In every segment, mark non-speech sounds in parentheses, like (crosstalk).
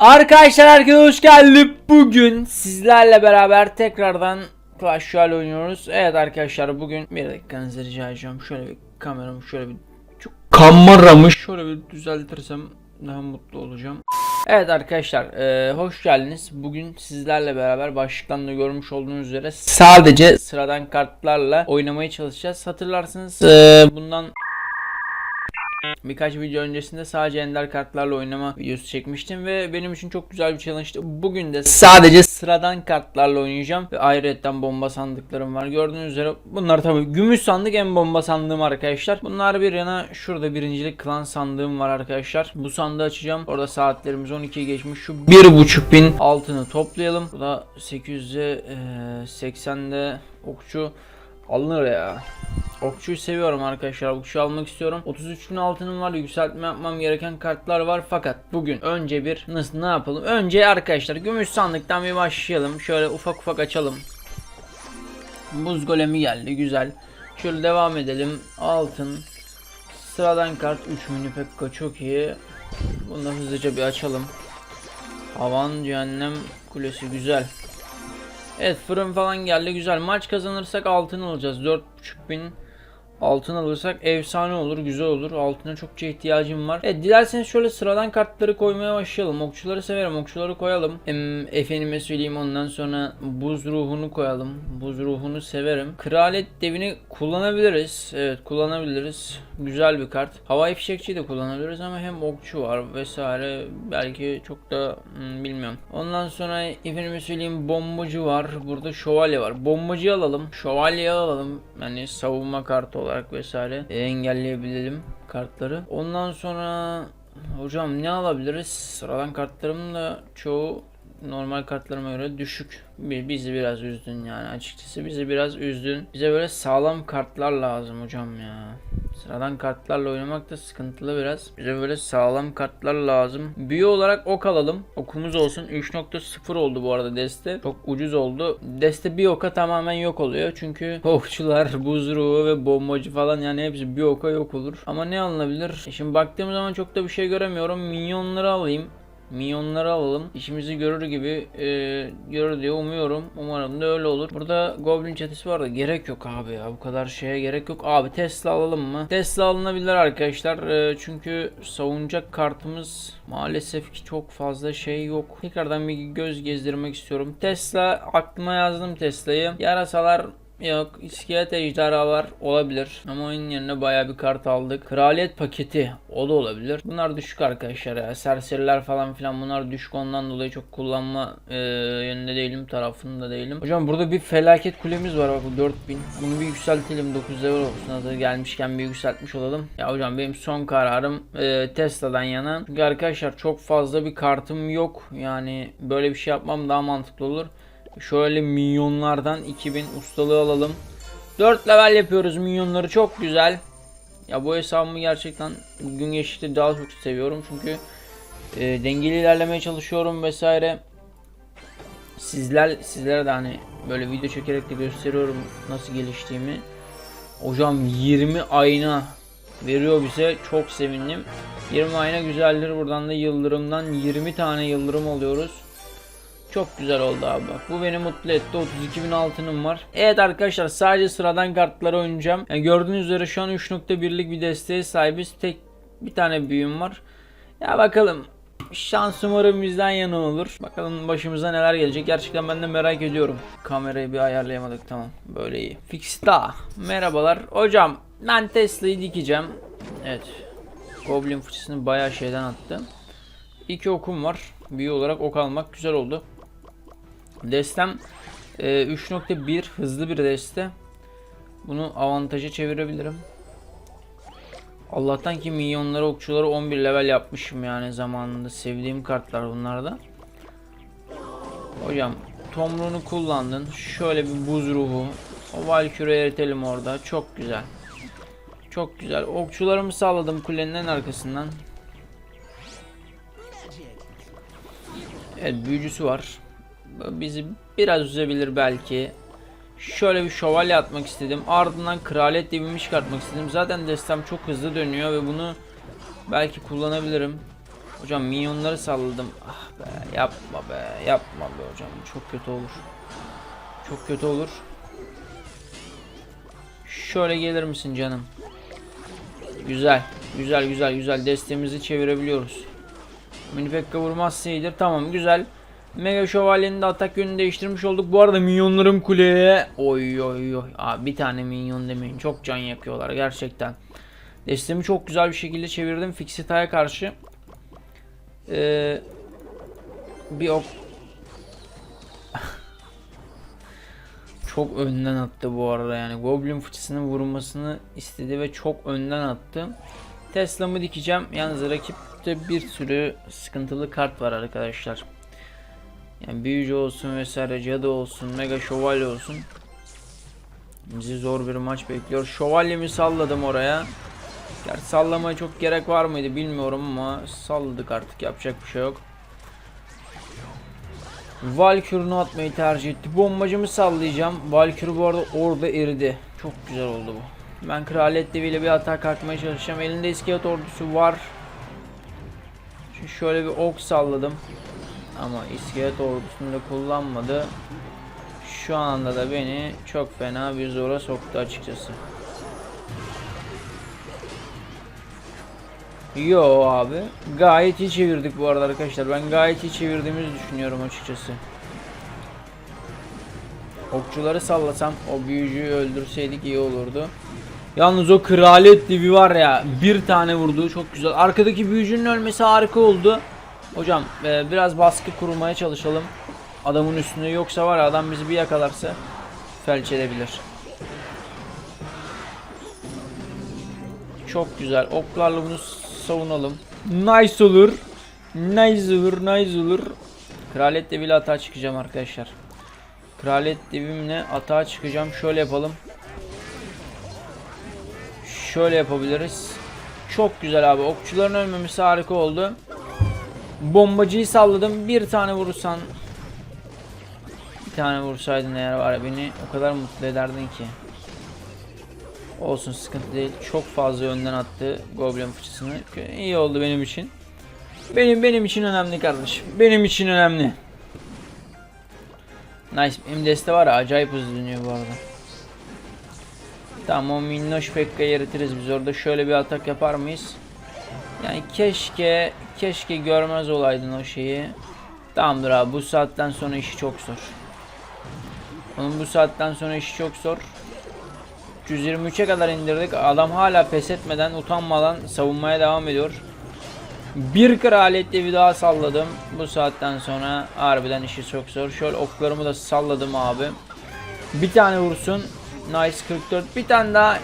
Arkadaşlar herkese hoş geldi. Bugün sizlerle beraber tekrardan Clash Royale oynuyoruz. Evet arkadaşlar bugün bir dakikanızı rica edeceğim. Şöyle bir kameramı şöyle bir çok kameramı şöyle bir düzeltirsem daha mutlu olacağım. Evet arkadaşlar eee, hoş geldiniz. Bugün sizlerle beraber başlıktan da görmüş olduğunuz üzere sadece sıradan kartlarla oynamaya çalışacağız. Hatırlarsınız eee, bundan Birkaç video öncesinde sadece ender kartlarla oynama videosu çekmiştim ve benim için çok güzel bir challenge'tı. Bugün de sadece sıradan kartlarla oynayacağım ve ayrıyetten bomba sandıklarım var. Gördüğünüz üzere bunlar tabii gümüş sandık en bomba sandığım arkadaşlar. Bunlar bir yana şurada birincilik klan sandığım var arkadaşlar. Bu sandığı açacağım. Orada saatlerimiz 12'yi geçmiş. Şu 1.5 bin altını toplayalım. Bu da 800'e eee, 80'de okçu alınır ya. Okçuyu seviyorum arkadaşlar. Okçu almak istiyorum. 33 bin altınım var. Yükseltme yapmam gereken kartlar var. Fakat bugün önce bir nasıl ne yapalım? Önce arkadaşlar gümüş sandıktan bir başlayalım. Şöyle ufak ufak açalım. Buz golemi geldi. Güzel. Şöyle devam edelim. Altın. Sıradan kart 3 mini pekka çok iyi. Bunu da hızlıca bir açalım. Havan cehennem kulesi güzel. Evet fırın falan geldi güzel. Maç kazanırsak altın alacağız. 4.5 bin altın alırsak efsane olur, güzel olur. Altına çokça ihtiyacım var. Evet dilerseniz şöyle sıradan kartları koymaya başlayalım. Okçuları severim. Okçuları koyalım. Em, efendime söyleyeyim ondan sonra buz ruhunu koyalım. Buz ruhunu severim. Kraliyet devini kullanabiliriz. Evet kullanabiliriz. Güzel bir kart. Havai fişekçiyi de kullanabiliriz ama hem okçu var vesaire. Belki çok da hmm, bilmiyorum. Ondan sonra efendime söyleyeyim bombacı var. Burada şövalye var. Bombacıyı alalım. Şövalyeyi alalım. Yani savunma kartı olarak vesaire e, engelleyebilelim kartları. Ondan sonra hocam ne alabiliriz? Sıradan kartlarım da çoğu normal kartlarıma göre düşük. Bizi biraz üzdün yani açıkçası bizi biraz üzdün. Bize böyle sağlam kartlar lazım hocam ya. Sıradan kartlarla oynamak da sıkıntılı biraz. Bize böyle sağlam kartlar lazım. Büyü olarak ok alalım. Okumuz olsun. 3.0 oldu bu arada deste. Çok ucuz oldu. Deste bir oka tamamen yok oluyor. Çünkü (laughs) okçular, buz ruhu ve bombacı falan yani hepsi bir oka yok olur. Ama ne alınabilir? E Şimdi baktığım zaman çok da bir şey göremiyorum. Minyonları alayım. Minyonları alalım. İşimizi görür gibi e, görür diye umuyorum. Umarım da öyle olur. Burada Goblin çetesi var da gerek yok abi ya. Bu kadar şeye gerek yok. Abi Tesla alalım mı? Tesla alınabilir arkadaşlar. E, çünkü savunacak kartımız maalesef ki çok fazla şey yok. Tekrardan bir göz gezdirmek istiyorum. Tesla aklıma yazdım Tesla'yı. Yarasalar Yok iskelet ejderhalar olabilir ama onun yerine baya bir kart aldık. Kraliyet paketi o da olabilir. Bunlar düşük arkadaşlar ya. Serseriler falan filan bunlar düşük ondan dolayı çok kullanma e, yönünde değilim tarafında değilim. Hocam burada bir felaket kulemiz var bak bu 4000. Bunu bir yükseltelim 9 level olsun. Hazır gelmişken bir yükseltmiş olalım. Ya hocam benim son kararım e, Tesla'dan yana. Çünkü arkadaşlar çok fazla bir kartım yok. Yani böyle bir şey yapmam daha mantıklı olur. Şöyle minyonlardan 2000 ustalığı alalım. 4 level yapıyoruz minyonları çok güzel. Ya bu hesabımı gerçekten gün geçtikçe daha çok seviyorum çünkü e, dengeli ilerlemeye çalışıyorum vesaire. Sizler sizlere de hani böyle video çekerek de gösteriyorum nasıl geliştiğimi. Hocam 20 ayna veriyor bize çok sevindim. 20 ayna güzeldir buradan da yıldırımdan 20 tane yıldırım alıyoruz. Çok güzel oldu abi. Bu beni mutlu etti. 32 bin altınım var. Evet arkadaşlar sadece sıradan kartları oynayacağım. Yani gördüğünüz üzere şu an 3.1'lik bir desteğe sahibiz. Tek bir tane büyüm var. Ya bakalım. Şans umarım bizden yana olur. Bakalım başımıza neler gelecek. Gerçekten ben de merak ediyorum. Kamerayı bir ayarlayamadık tamam. Böyle iyi. Fixta. Merhabalar. Hocam ben Tesla'yı dikeceğim. Evet. Goblin fıçısını bayağı şeyden attı. İki okum var. Büyü olarak ok almak güzel oldu. Destem e, 3.1 hızlı bir deste. Bunu avantaja çevirebilirim. Allah'tan ki minyonları okçuları 11 level yapmışım yani zamanında. Sevdiğim kartlar bunlar da. Hocam tomruğunu kullandın. Şöyle bir buz ruhu. O Valkyrie eritelim orada. Çok güzel. Çok güzel. Okçularımı sağladım kulenin en arkasından. Evet büyücüsü var. Bizi biraz üzebilir belki. Şöyle bir şövalye atmak istedim. Ardından kraliyet devimi çıkartmak istedim. Zaten destem çok hızlı dönüyor ve bunu belki kullanabilirim. Hocam minyonları salladım. Ah be yapma be yapma be hocam çok kötü olur. Çok kötü olur. Şöyle gelir misin canım? Güzel. Güzel güzel güzel destemizi çevirebiliyoruz. Mini Pekka vurmazsa iyidir. Tamam güzel. Mega Şövalye'nin de atak yönünü değiştirmiş olduk. Bu arada minyonlarım kuleye. Oy oy oy. Abi bir tane minyon demeyin. Çok can yakıyorlar gerçekten. Destemi çok güzel bir şekilde çevirdim. Fixita'ya karşı. Ee, bir ok (laughs) çok önden attı bu arada yani Goblin fıçısının vurulmasını istedi ve çok önden attı. Tesla'mı dikeceğim. Yalnız rakipte bir sürü sıkıntılı kart var arkadaşlar. Yani büyücü olsun vesaire cadı olsun mega şövalye olsun. Bizi zor bir maç bekliyor. Şövalyemi salladım oraya. Gerçi sallamaya çok gerek var mıydı bilmiyorum ama salladık artık yapacak bir şey yok. Valkür'ünü atmayı tercih etti. Bombacımı sallayacağım. Valkür bu arada orada eridi. Çok güzel oldu bu. Ben Kraliyet Devi'yle bir atak atmaya çalışacağım. Elinde iskelet ordusu var. Şimdi şöyle bir ok salladım. Ama iskelet ordusunu da kullanmadı. Şu anda da beni çok fena bir zora soktu açıkçası. Yo abi. Gayet iyi çevirdik bu arada arkadaşlar. Ben gayet iyi çevirdiğimizi düşünüyorum açıkçası. Okçuları sallasam o büyücüyü öldürseydik iyi olurdu. Yalnız o kraliyet divi var ya bir tane vurdu çok güzel. Arkadaki büyücünün ölmesi harika oldu. Hocam e, biraz baskı kurmaya çalışalım. Adamın üstünde yoksa var ya adam bizi bir yakalarsa felç edebilir. Çok güzel. Oklarla bunu savunalım. Nice olur. Nice olur, nice olur. Kraliyet deviyle atağa çıkacağım arkadaşlar. Kraliyet devimle atağa çıkacağım. Şöyle yapalım. Şöyle yapabiliriz. Çok güzel abi. Okçuların ölmemesi harika oldu. Bombacıyı salladım. Bir tane vurursan bir tane vursaydın eğer var ya beni o kadar mutlu ederdin ki. Olsun sıkıntı değil. Çok fazla önden attı Goblin fıçısını. İyi oldu benim için. Benim benim için önemli kardeşim. Benim için önemli. Nice. Benim deste var ya acayip hızlı dönüyor bu arada. Tamam o minnoş Pekka'yı eritiriz biz orada. Şöyle bir atak yapar mıyız? Yani keşke keşke görmez olaydın o şeyi. Tamamdır abi bu saatten sonra işi çok zor. Onun bu saatten sonra işi çok zor. 123'e kadar indirdik. Adam hala pes etmeden, utanmadan savunmaya devam ediyor. Bir kraliyet devi daha salladım. Bu saatten sonra harbiden işi çok zor. Şöyle oklarımı da salladım abi. Bir tane vursun. Nice 44. Bir tane daha.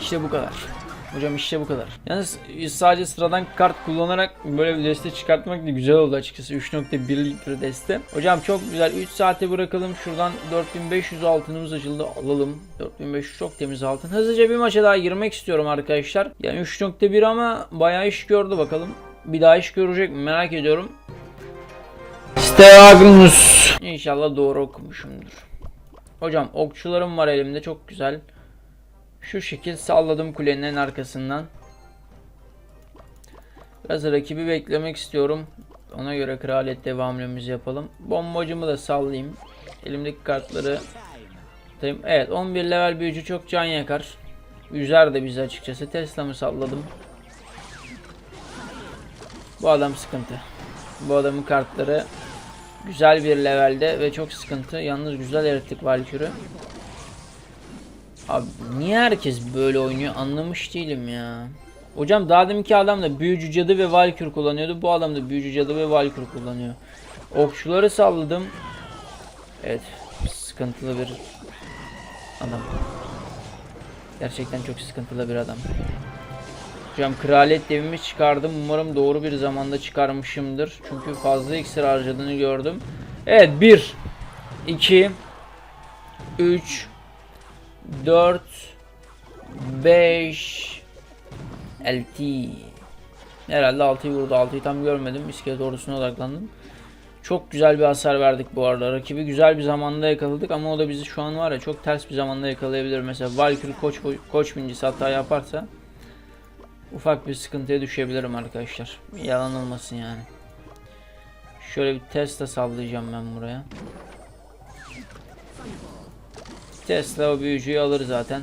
İşte bu kadar. Hocam işte bu kadar. Yalnız sadece sıradan kart kullanarak böyle bir deste çıkartmak da güzel oldu açıkçası. 3.1'lik bir deste. Hocam çok güzel. 3 saate bırakalım. Şuradan 4500 altınımız açıldı. Alalım. 4500 çok temiz altın. Hızlıca bir maça daha girmek istiyorum arkadaşlar. Yani 3.1 ama bayağı iş gördü bakalım. Bir daha iş görecek mi merak ediyorum. Steagnus. İnşallah doğru okumuşumdur. Hocam okçularım var elimde çok güzel. Şu şekil salladım kulenin en arkasından. Biraz rakibi beklemek istiyorum. Ona göre kraliyet devamlımızı yapalım. Bombacımı da sallayayım. Elimdeki kartları. Evet 11 level büyücü çok can yakar. Üzer de bizi açıkçası. Tesla'mı salladım. Bu adam sıkıntı. Bu adamın kartları güzel bir levelde ve çok sıkıntı. Yalnız güzel erittik Valkür'ü. Abi niye herkes böyle oynuyor anlamış değilim ya. Hocam daha deminki adam da büyücü cadı ve valkür kullanıyordu. Bu adam da büyücü cadı ve valkür kullanıyor. Okçuları salladım. Evet sıkıntılı bir adam. Gerçekten çok sıkıntılı bir adam. Hocam kraliyet devimi çıkardım. Umarım doğru bir zamanda çıkarmışımdır. Çünkü fazla iksir harcadığını gördüm. Evet 1 2 3 4 5 LT Herhalde 6'yı vurdu. 6'yı tam görmedim. İskelet ordusuna odaklandım. Çok güzel bir hasar verdik bu arada. Rakibi güzel bir zamanda yakaladık ama o da bizi şu an var ya çok ters bir zamanda yakalayabilir. Mesela Valkyrie koç koç bincisi hata yaparsa ufak bir sıkıntıya düşebilirim arkadaşlar. Yalan olmasın yani. Şöyle bir Tesla sallayacağım ben buraya. Tesla o büyücüyü alır zaten.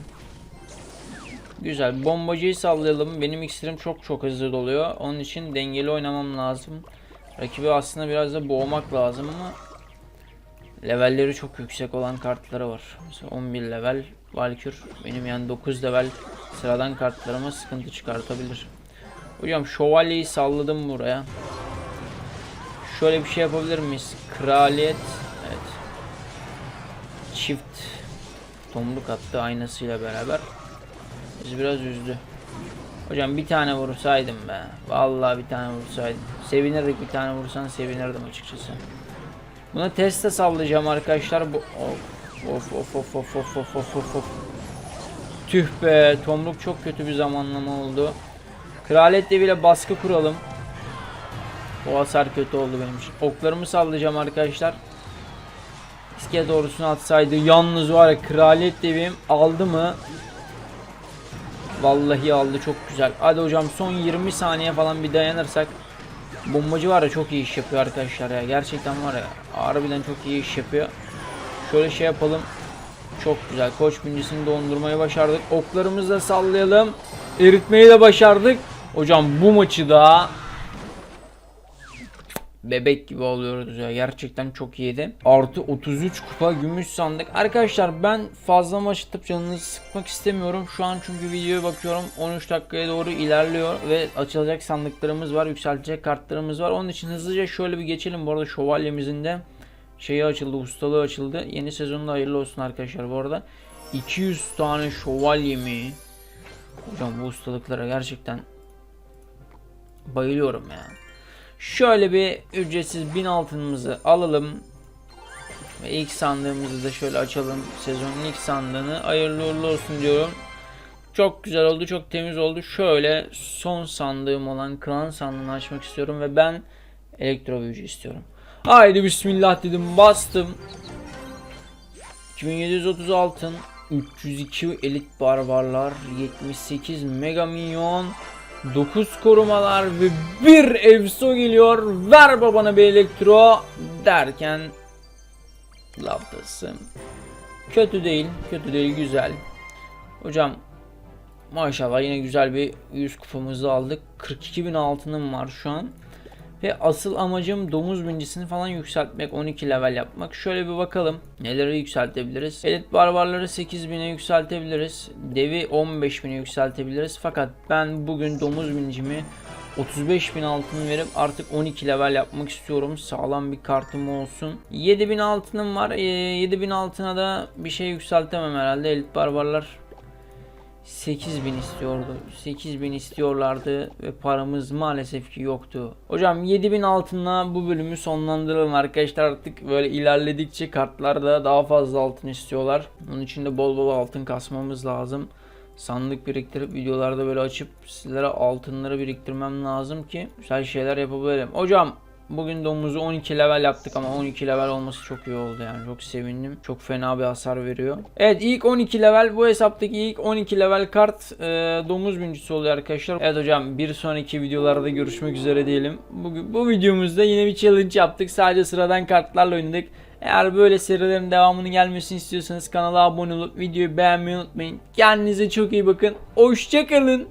Güzel. Bombacıyı sallayalım. Benim iksirim çok çok hızlı doluyor. Onun için dengeli oynamam lazım. Rakibi aslında biraz da boğmak lazım ama levelleri çok yüksek olan kartları var. Mesela 11 level Valkür benim yani 9 level sıradan kartlarıma sıkıntı çıkartabilir. Hocam şövalyeyi salladım buraya. Şöyle bir şey yapabilir miyiz? Kraliyet. Evet. Çift tomruk attı aynasıyla beraber. Biz biraz üzdü. Hocam bir tane vursaydım be. Vallahi bir tane vursaydım. Sevinirdik bir tane vursan sevinirdim açıkçası. Buna teste sallayacağım arkadaşlar. Bu of of of of of of of of of. Tüh be. Tomruk çok kötü bir zamanlama oldu. Kraliyet deviyle baskı kuralım. O hasar kötü oldu benim için. Oklarımı sallayacağım arkadaşlar. İskele doğrusunu atsaydı yalnız var ya kraliyet devim aldı mı? Vallahi aldı çok güzel. Hadi hocam son 20 saniye falan bir dayanırsak. Bombacı var ya çok iyi iş yapıyor arkadaşlar ya. Gerçekten var ya harbiden çok iyi iş yapıyor. Şöyle şey yapalım. Çok güzel. Koç birincisini dondurmayı başardık. Oklarımızı da sallayalım. Eritmeyi de başardık. Hocam bu maçı da bebek gibi oluyoruz ya. Gerçekten çok iyiydi. Artı 33 kupa gümüş sandık. Arkadaşlar ben fazla maç atıp canınızı sıkmak istemiyorum. Şu an çünkü videoya bakıyorum. 13 dakikaya doğru ilerliyor ve açılacak sandıklarımız var. Yükseltecek kartlarımız var. Onun için hızlıca şöyle bir geçelim. Bu arada şövalyemizin de şeyi açıldı. Ustalığı açıldı. Yeni sezonda hayırlı olsun arkadaşlar bu arada. 200 tane şövalye mi? Hocam bu ustalıklara gerçekten bayılıyorum ya. Şöyle bir ücretsiz 1000 altınımızı alalım. Ve ilk sandığımızı da şöyle açalım. Sezonun ilk sandığını hayırlı uğurlu olsun diyorum. Çok güzel oldu, çok temiz oldu. Şöyle son sandığım olan klan sandığını açmak istiyorum ve ben elektro büyücü istiyorum. Haydi bismillah dedim, bastım. 2730 altın, 302 elit barbarlar, 78 mega minyon, 9 korumalar ve bir efso geliyor. Ver babana bir elektro derken laftasın. Kötü değil, kötü değil, güzel. Hocam maşallah yine güzel bir 100 kupamızı aldık. 42.000 altınım var şu an. Ve asıl amacım domuz bincisini falan yükseltmek. 12 level yapmak. Şöyle bir bakalım. Neleri yükseltebiliriz? Elit barbarları 8000'e yükseltebiliriz. Devi 15.000'e yükseltebiliriz. Fakat ben bugün domuz binicimi 35.000 altın verip artık 12 level yapmak istiyorum. Sağlam bir kartım olsun. 7000 altınım var. Ee, 7000 altına da bir şey yükseltemem herhalde. Elit barbarlar 8000 istiyordu. 8000 istiyorlardı ve paramız maalesef ki yoktu. Hocam 7000 altınla bu bölümü sonlandıralım arkadaşlar. Artık böyle ilerledikçe kartlarda daha fazla altın istiyorlar. Onun için de bol bol altın kasmamız lazım. Sandık biriktirip videolarda böyle açıp sizlere altınları biriktirmem lazım ki güzel şeyler yapabilirim. Hocam Bugün domuzu 12 level yaptık ama 12 level olması çok iyi oldu yani çok sevindim. Çok fena bir hasar veriyor. Evet ilk 12 level bu hesaptaki ilk 12 level kart e, domuz büncüsü oluyor arkadaşlar. Evet hocam bir sonraki videolarda görüşmek üzere diyelim. Bugün, bu videomuzda yine bir challenge yaptık. Sadece sıradan kartlarla oynadık. Eğer böyle serilerin devamını gelmesini istiyorsanız kanala abone olup videoyu beğenmeyi unutmayın. Kendinize çok iyi bakın. Hoşçakalın.